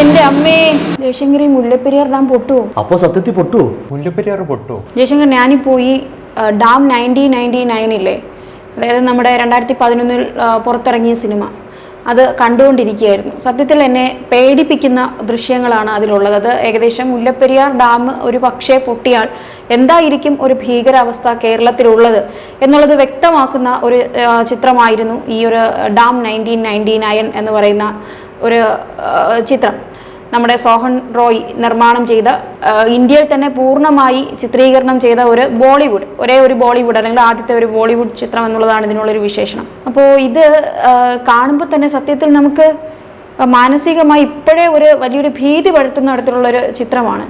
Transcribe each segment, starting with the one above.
എന്റെ അമ്മേ ജയശങ്കരി മുല്ലപ്പെരിയാർ ഡാം പൊട്ടുവോ? അപ്പോൾ സത്യത്തിൽ പൊട്ടുവോ? മുല്ലപ്പെരിയാർ പൊട്ടോ ജയശങ്കർ ഞാനിപ്പോൾ ഈ ഡാം നയന്റീൻ നയന്റി നയനില്ലേ? അതായത് നമ്മുടെ രണ്ടായിരത്തി പതിനൊന്നിൽ പുറത്തിറങ്ങിയ സിനിമ. അത് കണ്ടുകൊണ്ടിരിക്കുകയായിരുന്നു. സത്യത്തിൽ എന്നെ പേടിപ്പിക്കുന്ന ദൃശ്യങ്ങളാണ് അതിലുള്ളത്. അത് ഏകദേശം മുല്ലപ്പെരിയാർ ഡാം ഒരു പക്ഷേ പൊട്ടിയാൽ എന്തായിരിക്കും ഒരു ഭീകരാവസ്ഥ കേരളത്തിലുള്ളത് എന്നുള്ളത് വ്യക്തമാക്കുന്ന ഒരു ചിത്രമായിരുന്നു ഈ ഒരു ഡാം നയന്റീൻ നയന്റി നയൻ എന്ന് പറയുന്ന ഒരു ചിത്രം. നമ്മുടെ സോഹൻ റോയ് നിർമ്മാണം ചെയ്ത ഇന്ത്യയിൽ തന്നെ പൂർണമായി ചിത്രീകരണം ചെയ്ത ഒരു ബോളിവുഡ് ഒരേ ഒരു ബോളിവുഡ് അല്ലെങ്കിൽ ആദ്യത്തെ ഒരു ബോളിവുഡ് ചിത്രം എന്നുള്ളതാണ് ഇതിനുള്ളൊരു വിശേഷണം. അപ്പോൾ ഇത് കാണുമ്പോൾ തന്നെ സത്യത്തിൽ നമുക്ക് മാനസികമായി ഇപ്പോഴേ ഒരു വലിയൊരു ഭീതി പടുത്തുന്ന തരത്തിലുള്ളൊരു ചിത്രമാണ്.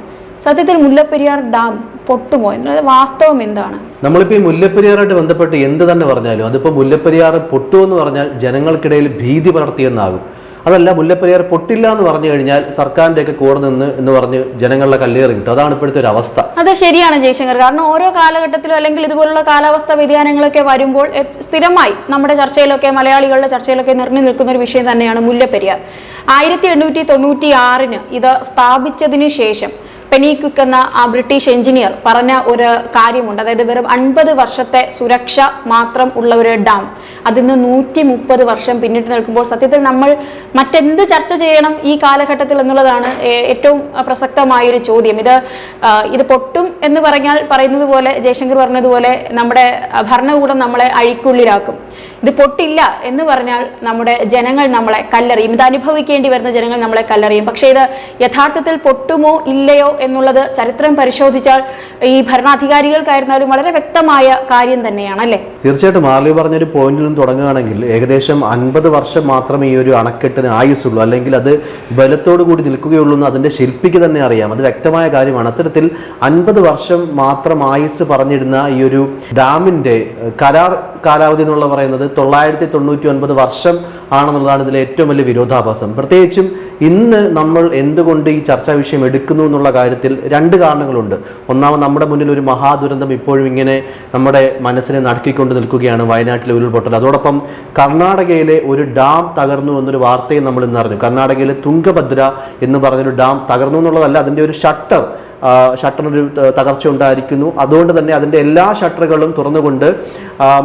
സത്യത്തിൽ മുല്ലപ്പെരിയാർ ഡാം പൊട്ടുപോയി വാസ്തവം എന്താണ്? നമ്മളിപ്പോൾ ഈ മുല്ലപ്പെരിയാറായിട്ട് ബന്ധപ്പെട്ട് എന്ത് തന്നെ പറഞ്ഞാലും അതിപ്പോൾ മുല്ലപ്പെരിയാർ പൊട്ടു എന്ന് പറഞ്ഞാൽ ജനങ്ങൾക്കിടയിൽ ഭീതി പടർത്തിയെന്നാകും. അതല്ല മുല്ലപ്പെരിയാർ പൊട്ടില്ല എന്ന് പറഞ്ഞു കഴിഞ്ഞാൽ സർക്കാരിന്റെ ഒക്കെ കൂടെ നിന്ന് എന്ന് പറഞ്ഞ് ജനങ്ങളുടെ കല്ലേറി കിട്ടും അതാണ് ഇപ്പോഴത്തെ ഒരു അവസ്ഥ. അത് ശരിയാണ് ജയശങ്കർ. കാരണം ഓരോ കാലഘട്ടത്തിലും അല്ലെങ്കിൽ ഇതുപോലുള്ള കാലാവസ്ഥ വ്യതിയാനങ്ങളൊക്കെ വരുമ്പോൾ സ്ഥിരമായി നമ്മുടെ ചർച്ചയിലൊക്കെ മലയാളികളുടെ ചർച്ചയിലൊക്കെ നിറഞ്ഞു നിൽക്കുന്ന ഒരു വിഷയം തന്നെയാണ് മുല്ലപ്പെരിയാർ. ആയിരത്തി എണ്ണൂറ്റി തൊണ്ണൂറ്റി ആറിന് ഇത് സ്ഥാപിച്ചതിന് ശേഷം പെനീക്വിക്ക് എന്ന ആ ബ്രിട്ടീഷ് എഞ്ചിനീയർ പറഞ്ഞ ഒരു കാര്യമുണ്ട്. അതായത് വെറും അൻപത് വർഷത്തെ സുരക്ഷ മാത്രം ഉള്ള ഒരു ഡാം. അതിന്ന് നൂറ്റി മുപ്പത് വർഷം പിന്നിട്ട് നിൽക്കുമ്പോൾ സത്യത്തിൽ നമ്മൾ മറ്റെന്ത് ചർച്ച ചെയ്യണം ഈ കാലഘട്ടത്തിൽ എന്നുള്ളതാണ് ഏറ്റവും പ്രസക്തമായൊരു ചോദ്യം. ഇത് ഇത് പൊട്ടും എന്ന് പറഞ്ഞാൽ പറയുന്നത് പോലെ ജയശങ്കർ പറഞ്ഞതുപോലെ നമ്മുടെ ഭരണകൂടം നമ്മളെ അഴിക്കുള്ളിലാക്കും. ഇത് പൊട്ടില്ല എന്ന് പറഞ്ഞാൽ നമ്മുടെ ജനങ്ങൾ നമ്മളെ കല്ലെറിയും. ഇത് അനുഭവിക്കേണ്ടി വരുന്ന ജനങ്ങൾ നമ്മളെ കല്ലെറിയും. പക്ഷേ ഇത് യഥാർത്ഥത്തിൽ പൊട്ടുമോ ഇല്ലയോ എന്നുള്ളത് ചരിത്രം പരിശോധിച്ചാൽ ഈ ഭരണാധികാരികൾക്കായിരുന്നാലും വളരെ വ്യക്തമായ കാര്യം തന്നെയാണ് അല്ലേ? തീർച്ചയായിട്ടും മാർലി പറഞ്ഞൊരു പോയിന്റിൽ നിന്ന് തുടങ്ങുകയാണെങ്കിൽ ഏകദേശം അൻപത് വർഷം മാത്രമേ ഈ ഒരു അണക്കെട്ടിന് ആയുസുള്ളൂ അല്ലെങ്കിൽ അത് ബലത്തോടു കൂടി നിൽക്കുകയുള്ളൂ എന്ന് അതിന്റെ ശില്പിക്ക് തന്നെ അറിയാം. അത് വ്യക്തമായ കാര്യമാണ്. അത്തരത്തിൽ അൻപത് വർഷം മാത്രം ആയുസ് പറഞ്ഞിരുന്ന ഈ ഒരു ഡാമിന്റെ കരാർ കാലാവധി എന്നുള്ള പറയുന്നത് തൊള്ളായിരത്തി തൊണ്ണൂറ്റി ഒൻപത് വർഷം ആണെന്നുള്ളതാണ് ഇതിലെ ഏറ്റവും വലിയ വിരോധാഭാസം. പ്രത്യേകിച്ചും ഇന്ന് നമ്മൾ എന്തുകൊണ്ട് ഈ ചർച്ചാ വിഷയം എടുക്കുന്നു എന്നുള്ള കാര്യത്തിൽ രണ്ട് കാരണങ്ങളുണ്ട്. ഒന്നാമത് നമ്മുടെ മുന്നിൽ ഒരു മഹാദുരന്തം ഇപ്പോഴും ഇങ്ങനെ നമ്മുടെ മനസ്സിനെ നടക്കിക്കൊണ്ട് നിൽക്കുകയാണ് വയനാട്ടിലെ ഉരുൾപൊട്ടൽ. അതോടൊപ്പം കർണാടകയിലെ ഒരു ഡാം തകർന്നു എന്നൊരു വാർത്തയും നമ്മൾ ഇന്ന് അറിഞ്ഞു. കർണാടകയിലെ തുങ്കഭദ്ര എന്ന് പറഞ്ഞൊരു ഡാം തകർന്നു എന്നുള്ളതല്ല അതിന്റെ ഒരു ഷട്ടർ ആ, ഷട്ടറിനൊരു തകർച്ച ഉണ്ടായിരിക്കുന്നു. അതുകൊണ്ട് തന്നെ അതിന്റെ എല്ലാ ഷട്ടറുകളും തുറന്നുകൊണ്ട്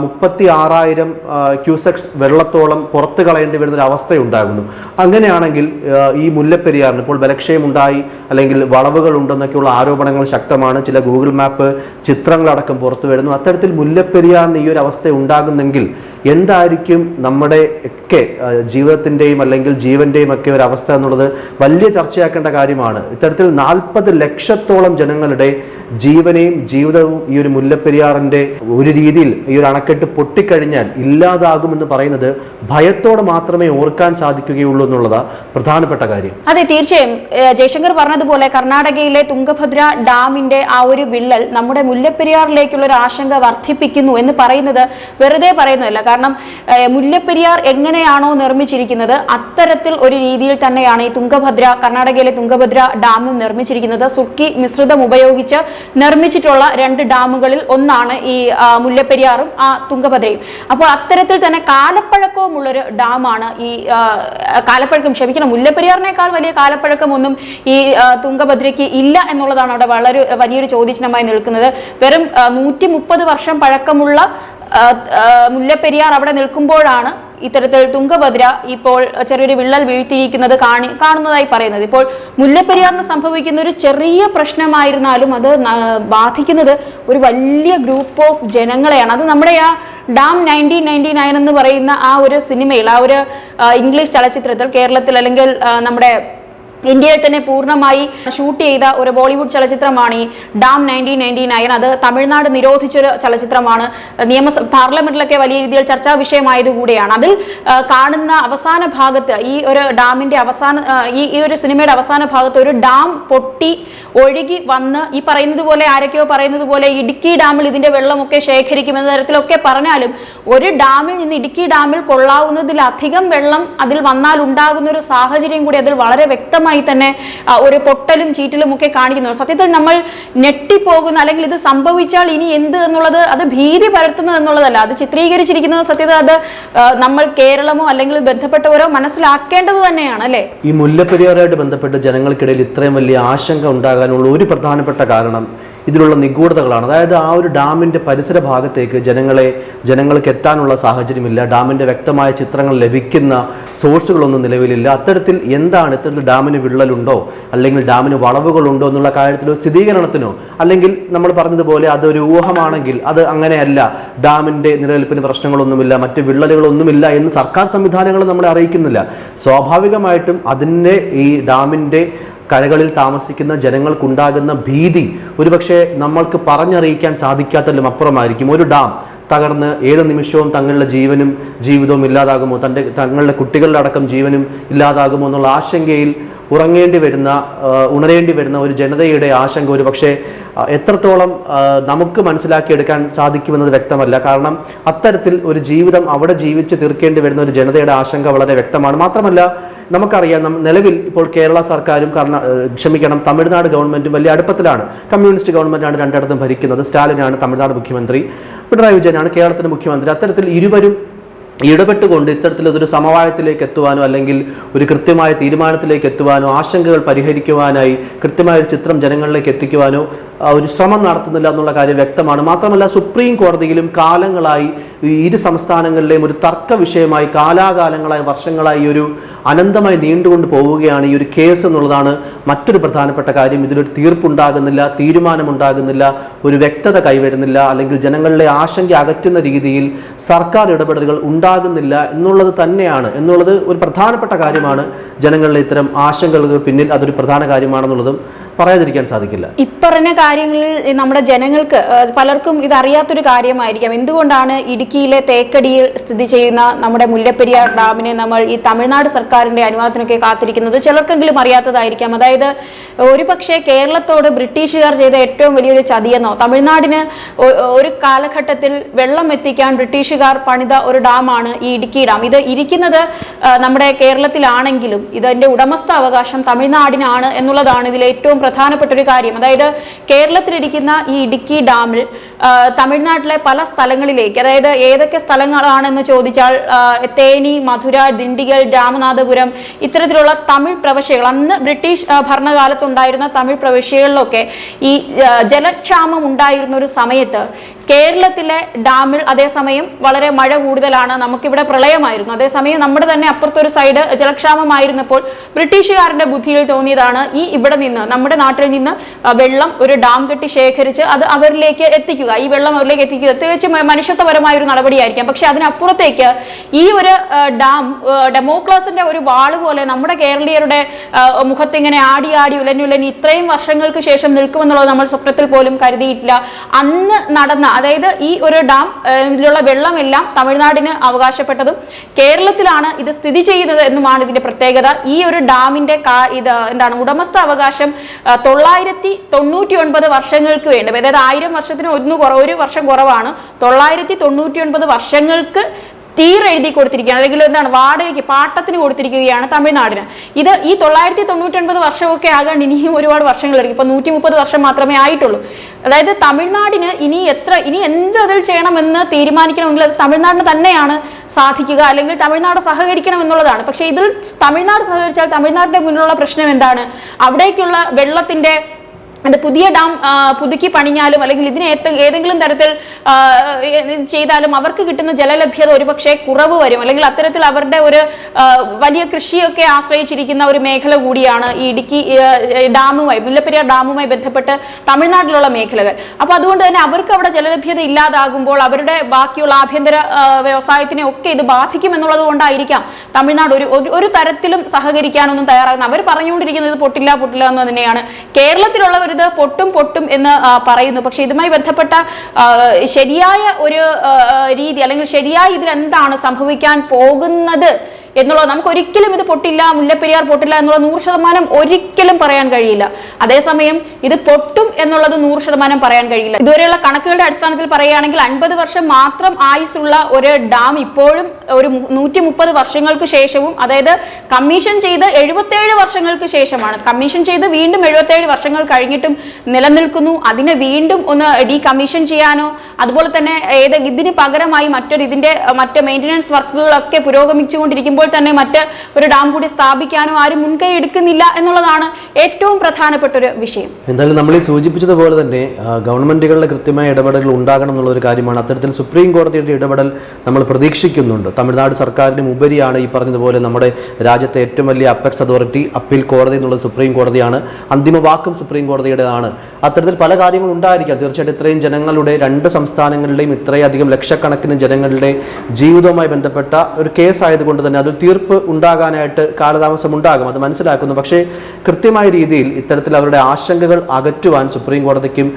മുപ്പത്തി ആറായിരം ക്യൂസെക്സ് വെള്ളത്തോളം പുറത്ത് കളയേണ്ടി വരുന്ന ഒരു അവസ്ഥയുണ്ടാകുന്നു. അങ്ങനെയാണെങ്കിൽ ഈ മുല്ലപ്പെരിയാറിന് ഇപ്പോൾ ബലക്ഷയം ഉണ്ടായി അല്ലെങ്കിൽ വളവുകൾ ഉണ്ടെന്നൊക്കെയുള്ള ആരോപണങ്ങൾ ശക്തമാണ്. ചില ഗൂഗിൾ മാപ്പ് ചിത്രങ്ങളടക്കം പുറത്തു വരുന്നു. അത്തരത്തിൽ മുല്ലപ്പെരിയാറിന് ഈ ഒരു അവസ്ഥ ഉണ്ടാകുന്നെങ്കിൽ എന്തായിരിക്കും നമ്മുടെ ഒക്കെ ജീവിതത്തിന്റെയും അല്ലെങ്കിൽ ജീവന്റെയും ഒക്കെ ഒരു അവസ്ഥ എന്നുള്ളത് വലിയ ചർച്ചയാക്കേണ്ട കാര്യമാണ്. ഇത്തരത്തിൽ നാൽപ്പത് ലക്ഷത്തോളം ജനങ്ങളുടെ ജീവനെയും ജീവിതവും ഈ ഒരു മുല്ലപ്പെരിയാറിന്റെ ഒരു രീതിയിൽ ഈ ഒരു അണക്കെട്ട് പൊട്ടിക്കഴിഞ്ഞാൽ ഇല്ലാതാകുമെന്ന് പറയുന്നത് ഭയത്തോടെ മാത്രമേ ഓർക്കാൻ സാധിക്കുകയുള്ളൂ എന്നുള്ളതാണ് പ്രധാനപ്പെട്ട കാര്യം. അതെ തീർച്ചയായും. ജയശങ്കർ പറഞ്ഞതുപോലെ കർണാടകയിലെ തുംഗഭദ്ര ഡാമിന്റെ ആ ഒരു വിള്ളൽ നമ്മുടെ മുല്ലപ്പെരിയാറിലേക്കുള്ള ഒരു ആശങ്ക വർദ്ധിപ്പിക്കുന്നു എന്ന് പറയുന്നത് വെറുതെ പറയുന്നതല്ല. കാരണം മുല്ലപ്പെരിയാർ എങ്ങനെയാണോ നിർമ്മിച്ചിരിക്കുന്നത് അത്തരത്തിൽ ഒരു രീതിയിൽ തന്നെയാണ് ഈ തുംഗഭദ്ര കർണാടകയിലെ തുങ്കഭദ്ര ഡാമും നിർമ്മിച്ചിരിക്കുന്നത്. സുക്കി മിശ്രിതം ഉപയോഗിച്ച് നിർമ്മിച്ചിട്ടുള്ള രണ്ട് ഡാമുകളിൽ ഒന്നാണ് ഈ മുല്ലപ്പെരിയാറും ആ തുങ്കഭദ്രയും അപ്പോൾ അത്തരത്തിൽ തന്നെ കാലപ്പഴക്കവുമുള്ളൊരു ഡാമാണ് ഈ കാലപ്പഴക്കം. ക്ഷമിക്കണം മുല്ലപ്പെരിയാറിനേക്കാൾ വലിയ കാലപ്പഴക്കമൊന്നും ഈ തുങ്കഭദ്രയ്ക്ക് ഇല്ല എന്നുള്ളതാണ് അവിടെ വളരെ വലിയൊരു ചോദ്യചിഹ്നമായി നിൽക്കുന്നത്. വെറും നൂറ്റി വർഷം പഴക്കമുള്ള മുല്ലപ്പെരിയാർ അവിടെ നിൽക്കുമ്പോഴാണ് ഇത്തരത്തിൽ തുങ്കഭദ്ര ഇപ്പോൾ ചെറിയൊരു വിള്ളൽ വീഴ്ത്തിയിരിക്കുന്നത് കാണി കാണുന്നതായി പറയുന്നത്. ഇപ്പോൾ മുല്ലപ്പെരിയാറിന് സംഭവിക്കുന്ന ഒരു ചെറിയ പ്രശ്നമായിരുന്നാലും അത് ബാധിക്കുന്നത് ഒരു വലിയ ഗ്രൂപ്പ് ഓഫ് ജനങ്ങളെയാണ്. അത് നമ്മുടെ ആ ഡാം നയന്റീൻ നയന്റി നയൻ എന്ന് പറയുന്ന ആ ഒരു സിനിമയിൽ ആ ഒരു ഇംഗ്ലീഷ് ചലച്ചിത്രത്തിൽ കേരളത്തിൽ അല്ലെങ്കിൽ നമ്മുടെ ഇന്ത്യയിൽ തന്നെ പൂർണമായി ഷൂട്ട് ചെയ്ത ഒരു ബോളിവുഡ് ചലച്ചിത്രമാണ് ഈ ഡാം നയന്റീൻ നയന്റി നയൻ. അത് തമിഴ്നാട് നിരോധിച്ചൊരു ചലച്ചിത്രമാണ്. നിയമസഭ പാർലമെന്റിലൊക്കെ വലിയ രീതിയിൽ ചർച്ചാ വിഷയമായതുകൂടിയാണ് അതിൽ കാണുന്ന അവസാന ഭാഗത്ത് ഈ ഒരു ഡാമിന്റെ അവസാന ഈ ഈ ഒരു സിനിമയുടെ അവസാന ഭാഗത്ത് ഒരു ഡാം പൊട്ടി ഒഴുകി വന്ന് ഈ പറയുന്നത് പോലെ ആരൊക്കെയോ പറയുന്നത് പോലെ ഇടുക്കി ഡാമിൽ ഇതിന്റെ വെള്ളമൊക്കെ ശേഖരിക്കുമെന്ന തരത്തിലൊക്കെ പറഞ്ഞാലും ഒരു ഡാമിൽ നിന്ന് ഇടുക്കി ഡാമിൽ കൊള്ളാവുന്നതിലധികം വെള്ളം അതിൽ വന്നാൽ ഉണ്ടാകുന്ന ഒരു സാഹചര്യം കൂടി അതിൽ വളരെ വ്യക്തമായി വ്യക്തമായി തന്നെ ഒരു പൊട്ടലും ചീറ്റലും ഒക്കെ കാണിക്കുന്നു. സത്യത്തിൽ നമ്മൾ ഞെട്ടിപ്പോകുന്ന അല്ലെങ്കിൽ ഇത് സംഭവിച്ചാൽ ഇനി എന്ത് എന്നുള്ളത് അത് ഭീതി പരത്തുന്നത് എന്നുള്ളതല്ല. അത് ചിത്രീകരിച്ചിരിക്കുന്നത് സത്യത്തിൽ അത് നമ്മൾ കേരളമോ അല്ലെങ്കിൽ ബന്ധപ്പെട്ടവരോ മനസ്സിലാക്കേണ്ടത് തന്നെയാണ് അല്ലേ? ഈ മുല്ലപ്പെരിയാറുമായിട്ട് ബന്ധപ്പെട്ട് ജനങ്ങൾക്കിടയിൽ ഇത്രയും വലിയ ആശങ്ക ഉണ്ടാകാനുള്ള ഒരു പ്രധാനപ്പെട്ട കാരണം ഇതിലുള്ള നിഗൂഢതകളാണ്. അതായത് ആ ഒരു ഡാമിന്റെ പരിസര ഭാഗത്തേക്ക് ജനങ്ങളെ ജനങ്ങൾക്ക് എത്താനുള്ള സാഹചര്യമില്ല. ഡാമിന്റെ വ്യക്തമായ ചിത്രങ്ങൾ ലഭിക്കുന്ന സോഴ്സുകളൊന്നും നിലവിലില്ല. അത്തരത്തിൽ എന്താണ് ഇത്തരത്തിൽ ഡാമിന് വിള്ളലുണ്ടോ? അല്ലെങ്കിൽ ഡാമിന് വളവുകളുണ്ടോ എന്നുള്ള കാര്യത്തിലോ സ്ഥിരീകരണത്തിനോ? അല്ലെങ്കിൽ നമ്മൾ പറഞ്ഞതുപോലെ അതൊരു ഊഹമാണെങ്കിൽ അത് അങ്ങനെയല്ല. ഡാമിന്റെ നിലനിൽപ്പിന് പ്രശ്നങ്ങളൊന്നുമില്ല. മറ്റ് വിള്ളലുകളൊന്നുമില്ല എന്ന് സർക്കാർ സംവിധാനങ്ങൾ നമ്മളെ അറിയിക്കുന്നില്ല. സ്വാഭാവികമായിട്ടും അതിന്റെ ഈ ഡാമിന്റെ കരകളിൽ താമസിക്കുന്ന ജനങ്ങൾക്കുണ്ടാകുന്ന ഭീതി ഒരുപക്ഷെ നമ്മൾക്ക് പറഞ്ഞറിയിക്കാൻ സാധിക്കാത്തതിലും അപ്പുറമായിരിക്കും. ഒരു ഡാം തകർന്ന് ഏത് നിമിഷവും തങ്ങളുടെ ജീവനും ജീവിതവും ഇല്ലാതാകുമോ? തന്റെ തങ്ങളുടെ കുട്ടികളുടെ അടക്കം ജീവനും ഇല്ലാതാകുമോ എന്നുള്ള ആശങ്കയിൽ ഉറങ്ങേണ്ടി വരുന്ന ഉണരേണ്ടി വരുന്ന ഒരു ജനതയുടെ ആശങ്ക ഒരു പക്ഷേ എത്രത്തോളം നമുക്ക് മനസ്സിലാക്കിയെടുക്കാൻ സാധിക്കുമെന്നത് വ്യക്തമല്ല. കാരണം അത്തരത്തിൽ ഒരു ജീവിതം അവിടെ ജീവിച്ച് തീർക്കേണ്ടി വരുന്ന ഒരു ജനതയുടെ ആശങ്ക വളരെ വ്യക്തമാണ്. മാത്രമല്ല നമുക്കറിയാം നിലവിൽ ഇപ്പോൾ കേരള സർക്കാരും കർണ ക്ഷമിക്കണം തമിഴ്നാട് ഗവൺമെന്റും വലിയ അടുപ്പത്തിലാണ്. കമ്മ്യൂണിസ്റ്റ് ഗവൺമെന്റാണ് രണ്ടിടത്തും ഭരിക്കുന്നത്. സ്റ്റാലിനാണ് തമിഴ്നാട് മുഖ്യമന്ത്രി. പിണറായി വിജയനാണ് കേരളത്തിന്റെ മുഖ്യമന്ത്രി. അത്തരത്തിൽ ഇരുവരും ഇടപെട്ടുകൊണ്ട് ഇത്തരത്തിലൊരു സമവായത്തിലേക്ക് എത്തുവാനോ അല്ലെങ്കിൽ ഒരു കൃത്യമായ തീരുമാനത്തിലേക്ക് എത്തുവാനോ ആശങ്കകൾ പരിഹരിക്കുവാനായി കൃത്യമായ ഒരു ചിത്രം ജനങ്ങളിലേക്ക് എത്തിക്കുവാനോ ഒരു ശ്രമം നടത്തുന്നില്ല എന്നുള്ള കാര്യം വ്യക്തമാണ്. മാത്രമല്ല സുപ്രീം കോടതിയിലും കാലങ്ങളായി ഇരു സംസ്ഥാനങ്ങളിലെയും ഒരു തർക്ക വിഷയമായി കാലാകാലങ്ങളായി വർഷങ്ങളായി ഒരു അനന്തമായി നീണ്ടുകൊണ്ട് പോവുകയാണ് ഈ ഒരു കേസ് എന്നുള്ളതാണ് മറ്റൊരു പ്രധാനപ്പെട്ട കാര്യം. ഇതിലൊരു തീർപ്പുണ്ടാകുന്നില്ല തീരുമാനമുണ്ടാകുന്നില്ല ഒരു വ്യക്തത കൈവരുന്നില്ല അല്ലെങ്കിൽ ജനങ്ങളിലെ ആശങ്ക അകറ്റുന്ന രീതിയിൽ സർക്കാർ ഇടപെടലുകൾ ഉണ്ടാകുന്നില്ല എന്നുള്ളത് തന്നെയാണ്. എന്നുള്ളത് ഒരു പ്രധാനപ്പെട്ട കാര്യമാണ്. ജനങ്ങളിലെ ഇത്തരം ആശങ്കകൾക്ക് പിന്നിൽ അതൊരു പ്രധാന കാര്യമാണെന്നുള്ളതും പറയാതിരിക്കാൻ സാധിക്കില്ല. ഇപ്പറഞ്ഞ കാര്യങ്ങളിൽ നമ്മുടെ ജനങ്ങൾക്ക് പലർക്കും ഇത് അറിയാത്തൊരു കാര്യമായിരിക്കാം. എന്തുകൊണ്ടാണ് ഇടുക്കിയിലെ തേക്കടിയിൽ സ്ഥിതി ചെയ്യുന്ന നമ്മുടെ മുല്ലപ്പെരിയാർ ഡാമിനെ നമ്മൾ ഈ തമിഴ്നാട് സർക്കാരിന്റെ അനുവാദത്തിനൊക്കെ കാത്തിരിക്കുന്നത്? ചിലർക്കെങ്കിലും അറിയാത്തതായിരിക്കാം. അതായത് ഒരുപക്ഷെ കേരളത്തോട് ബ്രിട്ടീഷുകാർ ചെയ്ത ഏറ്റവും വലിയൊരു ചതിയെന്നോ തമിഴ്നാടിന് ഒരു കാലഘട്ടത്തിൽ വെള്ളം എത്തിക്കാൻ ബ്രിട്ടീഷുകാർ പണിത ഒരു ഡാമാണ് ഈ ഇടുക്കി ഡാം. ഇത് ഇരിക്കുന്നത് നമ്മുടെ കേരളത്തിലാണെങ്കിലും ഇതിന്റെ ഉടമസ്ഥ അവകാശം തമിഴ്നാടിനാണ് എന്നുള്ളതാണ് ഇതിൽ ഏറ്റവും പ്രധാനപ്പെട്ട ഒരു കാര്യം. അതായത് കേരളത്തിലിരിക്കുന്ന ഈ ഇടുക്കി ഡാമിൽ തമിഴ്നാട്ടിലെ പല സ്ഥലങ്ങളിലേക്ക് അതായത് ഏതൊക്കെ സ്ഥലങ്ങളാണെന്ന് ചോദിച്ചാൽ തേനി മധുര ദിണ്ടിഗൽ രാമനാഥപുരം ഇത്തരത്തിലുള്ള തമിഴ് പ്രവശ്യകൾ. അന്ന് ബ്രിട്ടീഷ് ഭരണകാലത്തുണ്ടായിരുന്ന തമിഴ് പ്രവശ്യകളിലൊക്കെ ഈ ജലക്ഷാമം ഉണ്ടായിരുന്ന ഒരു സമയത്ത് കേരളത്തിലെ ഡാമിൽ അതേസമയം വളരെ മഴ കൂടുതലാണ്. നമുക്കിവിടെ പ്രളയമായിരുന്നു. അതേസമയം നമ്മുടെ തന്നെ അപ്പുറത്തൊരു സൈഡ് ജലക്ഷാമമായിരുന്നപ്പോൾ ബ്രിട്ടീഷുകാരന്റെ ബുദ്ധിയിൽ തോന്നിയതാണ് ഈ ഇവിടെ നിന്ന് നമ്മുടെ നാട്ടിൽ നിന്ന് വെള്ളം ഒരു ഡാം കെട്ടി ശേഖരിച്ച് അത് അവരിലേക്ക് എത്തിക്കുക. ഈ വെള്ളം അവരിലേക്ക് എത്തിക്കുക തികച്ചും മനുഷ്യത്വപരമായ ഒരു നടപടിയായിരിക്കാം. പക്ഷെ അതിനപ്പുറത്തേക്ക് ഈ ഒരു ഡാം ഡെമോക്ലാസിന്റെ ഒരു വാൾ പോലെ നമ്മുടെ കേരളീയരുടെ മുഖത്തിങ്ങനെ ആടി ആടി ഉലഞ്ഞുലഞ്ഞ് ഇത്രയും വർഷങ്ങൾക്ക് ശേഷം നിൽക്കുമെന്നുള്ളത് നമ്മൾ സ്വപ്നത്തിൽ പോലും കരുതിയിട്ടില്ല. അന്ന് നടന്ന അതായത് ഈ ഒരു ഡാം ഇതിലുള്ള വെള്ളമെല്ലാം തമിഴ്നാടിന് അവകാശപ്പെട്ടതും കേരളത്തിലാണ് ഇത് സ്ഥിതി ചെയ്യുന്നത് എന്നുമാണ് ഇതിന്റെ പ്രത്യേകത. ഈ ഒരു ഡാമിന്റെ ഇത് എന്താണ് ഉടമസ്ഥ അവകാശം തൊള്ളായിരത്തി തൊണ്ണൂറ്റി ഒൻപത് വർഷങ്ങൾക്ക് വേണ്ടി അതായത് ആയിരം വർഷത്തിന് ഒന്ന് കുറവ് ഒരു വർഷം കുറവാണ്. തൊള്ളായിരത്തി തൊണ്ണൂറ്റി ഒൻപത് വർഷങ്ങൾക്ക് തീർ എഴുതി കൊടുത്തിരിക്കുകയാണ്. അല്ലെങ്കിൽ എന്താണ് വാടകയ്ക്ക് പാട്ടത്തിന് കൊടുത്തിരിക്കുകയാണ് തമിഴ്നാടിന്. ഇത് ഈ തൊള്ളായിരത്തി തൊണ്ണൂറ്റി ഒൻപത് വർഷമൊക്കെ ആകാണ്ട് ഇനിയും ഒരുപാട് വർഷങ്ങളെടുക്കും ഇപ്പൊ നൂറ്റി മുപ്പത് വർഷം മാത്രമേ ആയിട്ടുള്ളൂ. അതായത് തമിഴ്നാടിന് ഇനി എത്ര ഇനി എന്ത് അതിൽ ചെയ്യണമെന്ന് തീരുമാനിക്കണമെങ്കിൽ അത് തമിഴ്നാടിന് തന്നെയാണ് സാധിക്കുക. അല്ലെങ്കിൽ തമിഴ്നാട് സഹകരിക്കണം എന്നുള്ളതാണ് പക്ഷേ ഇതിൽ തമിഴ്നാട് സഹകരിച്ചാൽ തമിഴ്നാടിന്റെ മുന്നിലുള്ള പ്രശ്നം എന്താണ്? അവിടേക്കുള്ള വെള്ളത്തിന്റെ അത് പുതിയ ഡാം പുതുക്കി പണിഞ്ഞാലും അല്ലെങ്കിൽ ഇതിനെ ഏതെങ്കിലും തരത്തിൽ ചെയ്താലും അവർക്ക് കിട്ടുന്ന ജലലഭ്യത ഒരുപക്ഷെ കുറവ് വരും. അല്ലെങ്കിൽ അത്തരത്തിൽ അവരുടെ ഒരു വലിയ കൃഷിയൊക്കെ ആശ്രയിച്ചിരിക്കുന്ന ഒരു മേഖല കൂടിയാണ് ഈ ഇടുക്കി ഡാമുമായി മുല്ലപ്പെരിയാർ ഡാമുമായി ബന്ധപ്പെട്ട് തമിഴ്നാട്ടിലുള്ള മേഖലകൾ. അപ്പോൾ അതുകൊണ്ട് തന്നെ അവർക്ക് അവിടെ ജലലഭ്യത ഇല്ലാതാകുമ്പോൾ അവരുടെ ബാക്കിയുള്ള ആഭ്യന്തര വ്യവസായത്തിനെ ഒക്കെ ഇത് ബാധിക്കും എന്നുള്ളത് കൊണ്ടായിരിക്കാം തമിഴ്നാട് ഒരു ഒരു- തരത്തിലും സഹകരിക്കാനൊന്നും തയ്യാറാകുന്നത്. അവർ പറഞ്ഞുകൊണ്ടിരിക്കുന്നത് പൊട്ടില്ല പൊട്ടില്ല എന്ന് തന്നെയാണ്. കേരളത്തിലുള്ളവർ ഇത് പൊട്ടും പൊട്ടും എന്ന് പറയുന്നു. പക്ഷെ ഇതുമായി ബന്ധപ്പെട്ട ശരിയായ ഒരു രീതി അല്ലെങ്കിൽ ശരിയായ ഇതിൽ എന്താണ് സംഭവിക്കാൻ പോകുന്നത് എന്നുള്ളത് നമുക്ക് ഒരിക്കലും ഇത് പൊട്ടില്ല മുല്ലപ്പെരിയാർ പൊട്ടില്ല എന്നുള്ള നൂറ് ശതമാനം ഒരിക്കലും പറയാൻ കഴിയില്ല. അതേസമയം ഇത് പൊട്ടും എന്നുള്ളത് നൂറ് ശതമാനം പറയാൻ കഴിയില്ല. ഇതുവരെയുള്ള കണക്കുകളുടെ അടിസ്ഥാനത്തിൽ പറയുകയാണെങ്കിൽ അൻപത് വർഷം മാത്രം ആയുസുള്ള ഒരു ഡാം ഇപ്പോഴും ഒരു നൂറ്റി മുപ്പത് വർഷങ്ങൾക്ക് ശേഷവും അതായത് കമ്മീഷൻ ചെയ്ത് എഴുപത്തേഴ് വർഷങ്ങൾക്ക് ശേഷമാണ്. കമ്മീഷൻ ചെയ്ത് വീണ്ടും എഴുപത്തേഴ് വർഷങ്ങൾ കഴിഞ്ഞിട്ടും നിലനിൽക്കുന്നു. അതിനെ വീണ്ടും ഒന്ന് ഡീ കമ്മീഷൻ ചെയ്യാനോ അതുപോലെ തന്നെ ഏത് ഇതിന് പകരമായി മറ്റൊരു ഇതിന്റെ മറ്റ് മെയിന്റനൻസ് വർക്കുകളൊക്കെ പുരോഗമിച്ചുകൊണ്ടിരിക്കുമ്പോൾ തന്നെ മറ്റ് ഒരു ഡാം കൂടി സ്ഥാപിക്കാനോ ആരും മുൻകൈ എടുക്കുന്നില്ല എന്നുള്ളതാണ് ഏറ്റവും പ്രധാനപ്പെട്ട ഒരു വിഷയം. എന്തായാലും നമ്മൾ ഈ സൂചിപ്പിച്ചതുപോലെ തന്നെ ഗവൺമെന്റുകളുടെ കൃത്യമായ ഇടപെടലുകൾ ഉണ്ടാകണം എന്നുള്ള ഒരു കാര്യമാണ്. അത്തരത്തിൽ സുപ്രീം കോടതിയുടെ ഇടപെടൽ നമ്മൾ പ്രതീക്ഷിക്കുന്നുണ്ട്. തമിഴ്നാട് സർക്കാരിനും ഉപരിയാണ് ഈ പറഞ്ഞതുപോലെ നമ്മുടെ രാജ്യത്തെ ഏറ്റവും വലിയ അപ്പെക്സ് അതോറിറ്റി അപ്പീൽ കോടതി എന്നുള്ളത് സുപ്രീം കോടതിയാണ്. അന്തിമ വാക്കും സുപ്രീം കോടതിയുടേതാണ്. അത്തരത്തിൽ പല കാര്യങ്ങളും ഉണ്ടായിരിക്കാം. തീർച്ചയായിട്ടും ഇത്രയും ജനങ്ങളുടെ രണ്ട് സംസ്ഥാനങ്ങളിലെയും ഇത്രയധികം ലക്ഷക്കണക്കിന് ജനങ്ങളുടെ ജീവിതവുമായി ബന്ധപ്പെട്ട ഒരു കേസ് ആയതുകൊണ്ട് തന്നെ അതിൽ തീർപ്പ് ഉണ്ടാകാനായിട്ട് കാലതാമസം ഉണ്ടാകും അത് മനസ്സിലാക്കുന്നു. പക്ഷേ കൃത്യമായ രീതിയിൽ ഇത്തരത്തിൽ അവരുടെ ആശങ്കകൾ അകറ്റുവാൻ സുപ്രീം കോടതിക്കും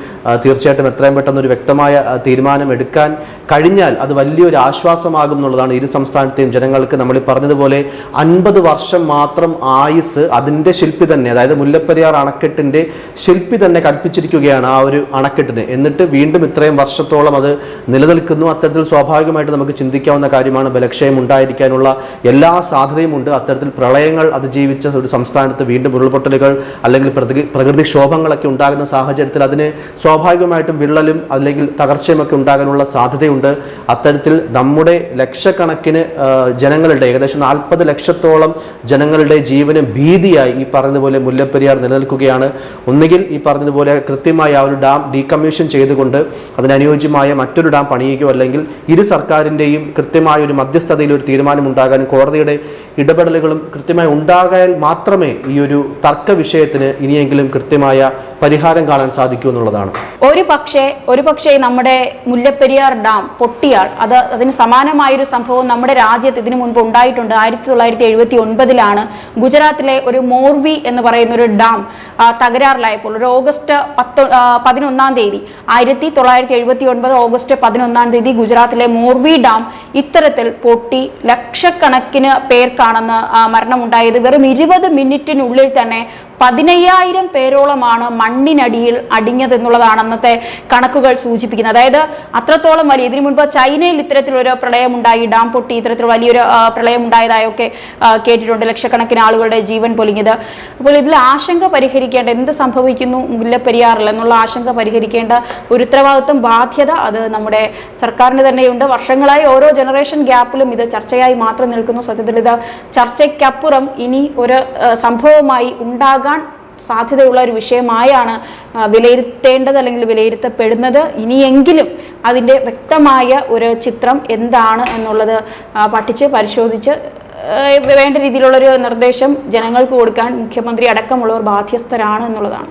തീർച്ചയായിട്ടും എത്രയും പെട്ടെന്ന് ഒരു വ്യക്തമായ തീരുമാനം എടുക്കാൻ കഴിഞ്ഞാൽ അത് വലിയൊരു ആശ്വാസമാകും എന്നുള്ളതാണ് ഇരു സംസ്ഥാനത്തെയും ജനങ്ങൾക്ക് നമ്മൾ പറഞ്ഞതുപോലെ അൻപത് വർഷം മാത്രം ആയുസ് അതിന്റെ ശില്പി തന്നെ അതായത് മുല്ലപ്പെരിയാർ അണക്കെട്ടിന്റെ ശില്പി തന്നെ കൽപ്പിച്ചിരിക്കുകയാണ് ആ ഒരു അണക്കെട്ടിന്. എന്നിട്ട് വീണ്ടും ഇത്രയും വർഷത്തോളം അത് നിലനിൽക്കുന്നു. അത്തരത്തിൽ സ്വാഭാവികമായിട്ട് നമുക്ക് ചിന്തിക്കാവുന്ന കാര്യമാണ് ബലക്ഷയം ഉണ്ടായിരിക്കാനുള്ള എല്ലാ സാധ്യതയും ഉണ്ട്. അത്തരത്തിൽ പ്രളയങ്ങൾ അതിജീവിച്ച ഒരു സംസ്ഥാനത്ത് വീണ്ടും ഉരുൾപൊട്ടലുകൾ അല്ലെങ്കിൽ പ്രകൃതി പ്രകൃതിക്ഷോഭങ്ങളൊക്കെ ഉണ്ടാകുന്ന സാഹചര്യത്തിൽ അതിന് സ്വാഭാവികമായിട്ടും വിള്ളലും അല്ലെങ്കിൽ തകർച്ചയുമൊക്കെ ഉണ്ടാകാനുള്ള സാധ്യതയുണ്ട്. അത്തരത്തിൽ നമ്മുടെ ലക്ഷക്കണക്കിന് ജനങ്ങളുടെ ഏകദേശം നാൽപ്പത് ലക്ഷത്തോളം ജനങ്ങളുടെ ജീവന് ഭീതിയായി ഈ പറഞ്ഞതുപോലെ മുല്ലപ്പെരിയാർ നിലനിൽക്കുകയാണ്. ഒന്നുകിൽ ഈ പറഞ്ഞതുപോലെ കൃത്യമായി ആ ഒരു ഡാം ഡീകമ്മീഷൻ ചെയ്തുകൊണ്ട് അതിനനുയോജ്യമായ മറ്റൊരു ഡാം പണിയിക്കുകയോ അല്ലെങ്കിൽ ഇരു സർക്കാരിന്റെയും കൃത്യമായ ഒരു മധ്യസ്ഥതയിൽ ഒരു തീരുമാനം ഉണ്ടാകാനും കോടതിയുടെ ഇടപെടലുകളും കൃത്യമായി ഉണ്ടാകാൻ മാത്രമേ ഈ ഒരു തർക്ക വിഷയത്തിന് ഇനിയെങ്കിലും കൃത്യമായ പരിഹാരം കാണാൻ സാധിക്കൂ എന്നുള്ളതാണ്. ഒരു പക്ഷേ ഒരു പക്ഷേ നമ്മുടെ മുല്ലപ്പെരിയാർ ഡാം പൊട്ടിയാൽ അത് അതിന് സമാനമായൊരു സംഭവം നമ്മുടെ രാജ്യത്ത് ഇതിനു മുൻപ് ഉണ്ടായിട്ടുണ്ട്. ആയിരത്തി തൊള്ളായിരത്തി എഴുപത്തി ഒൻപതിലാണ് ഗുജറാത്തിലെ ഒരു മോർവി എന്ന് പറയുന്ന ഒരു ഡാം തകരാറിലായപ്പോൾ. ഒരു ഓഗസ്റ്റ് പത്തൊ പതിനൊന്നാം തീയതി ആയിരത്തി തൊള്ളായിരത്തി എഴുപത്തി ഒൻപത് ഓഗസ്റ്റ് പതിനൊന്നാം തീയതി ഗുജറാത്തിലെ മോർവി ഡാം ഇത്തരത്തിൽ പൊട്ടി ലക്ഷക്കണക്കിന് പേർക്കാണെന്ന് മരണമുണ്ടായത് വെറും ഇരുപത് മിനിറ്റിനുള്ളിൽ തന്നെ പതിനയ്യായിരം പേരോളമാണ് മണ്ണിനടിയിൽ അടിഞ്ഞതെന്നുള്ളതാണ് അന്നത്തെ കണക്കുകൾ സൂചിപ്പിക്കുന്നത്. അതായത് അത്രത്തോളം വലിയ ഇതിനു മുൻപ് ചൈനയിൽ ഇത്തരത്തിലൊരു പ്രളയമുണ്ടായി ഡാം പൊട്ടി ഇത്തരത്തിൽ വലിയൊരു പ്രളയമുണ്ടായതായൊക്കെ കേട്ടിട്ടുണ്ട് ലക്ഷക്കണക്കിന് ആളുകളുടെ ജീവൻ പൊലിഞ്ഞത്. അപ്പോൾ ഇതിൽ ആശങ്ക പരിഹരിക്കേണ്ട എന്ത് സംഭവിക്കുന്നു മുല്ലപ്പെരിയാറിൽ എന്നുള്ള ആശങ്ക പരിഹരിക്കേണ്ട ഒരു ഉത്തരവാദിത്വം ബാധ്യത അത് നമ്മുടെ സർക്കാരിന് തന്നെയുണ്ട്. വർഷങ്ങളായി ഓരോ ജനറേഷൻ ഗ്യാപ്പിലും ഇത് ചർച്ചയായി മാത്രം നിൽക്കുന്നു. സത്യത്തിൽ ഇത് ചർച്ചയ്ക്കപ്പുറം ഇനി ഒരു സംഭവമായി ഉണ്ടാകാൻ സാധ്യതയുള്ള ഒരു വിഷയമായാണ് വിലയിരുത്തേണ്ടത് അല്ലെങ്കിൽ വിലയിരുത്തപ്പെടുന്നത്. ഇനിയെങ്കിലും അതിന്റെ വ്യക്തമായ ഒരു ചിത്രം എന്താണ് എന്നുള്ളത് പഠിച്ച് പരിശോധിച്ച് വേണ്ട രീതിയിലുള്ളൊരു നിർദ്ദേശം ജനങ്ങൾക്ക് കൊടുക്കാൻ മുഖ്യമന്ത്രി അടക്കമുള്ളവർ ബാധ്യസ്ഥരാണ് എന്നുള്ളതാണ്.